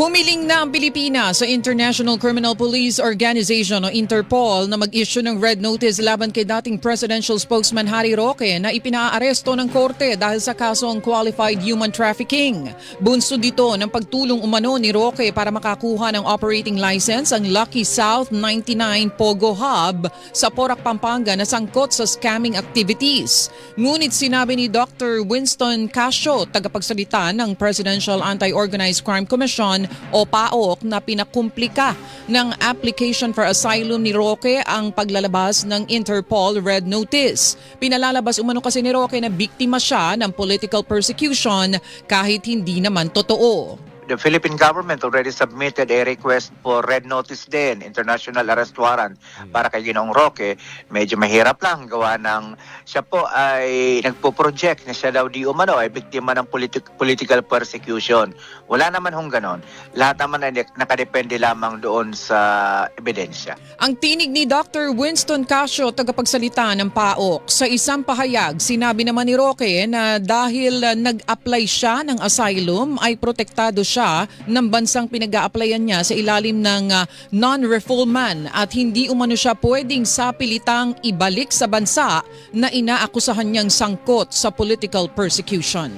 Humiling na ang Pilipinas sa International Criminal Police Organization o Interpol na mag-issue ng red notice laban kay dating presidential spokesman Harry Roque na ipinaaresto ng korte dahil sa kasong qualified human trafficking. Bunso dito ng pagtulong umano ni Roque para makakuha ng operating license ang Lucky South 99 Pogo Hub sa Porac, Pampanga na sangkot sa scamming activities. Ngunit sinabi ni Dr. Winston Casio, tagapagsalita ng Presidential Anti-Organized Crime Commission o PAOK na pinakumplika ng application for asylum ni Roque ang paglalabas ng Interpol Red Notice. Pinalalabas umano kasi ni Roque na biktima siya ng political persecution kahit hindi naman totoo. The Philippine government already submitted a request for red notice din, international arrest warrant para kay Ginoong Roque. Medyo mahirap lang gawa ng siya po ay nagpo-project na siya daw di umano ay biktima ng politic- political persecution. Wala naman hong ganon. Lahat naman ay nakadepende lamang doon sa ebidensya. Ang tinig ni Dr. Winston Casio, tagapagsalita ng PAOK, sa isang pahayag, sinabi naman ni Roque na dahil nag-apply siya ng asylum ay protektado siya ng bansang pinag-a-applyan niya sa ilalim ng uh, non-refoulement at hindi umano siya pwedeng sapilitang ibalik sa bansa na inaakusahan niyang sangkot sa political persecution.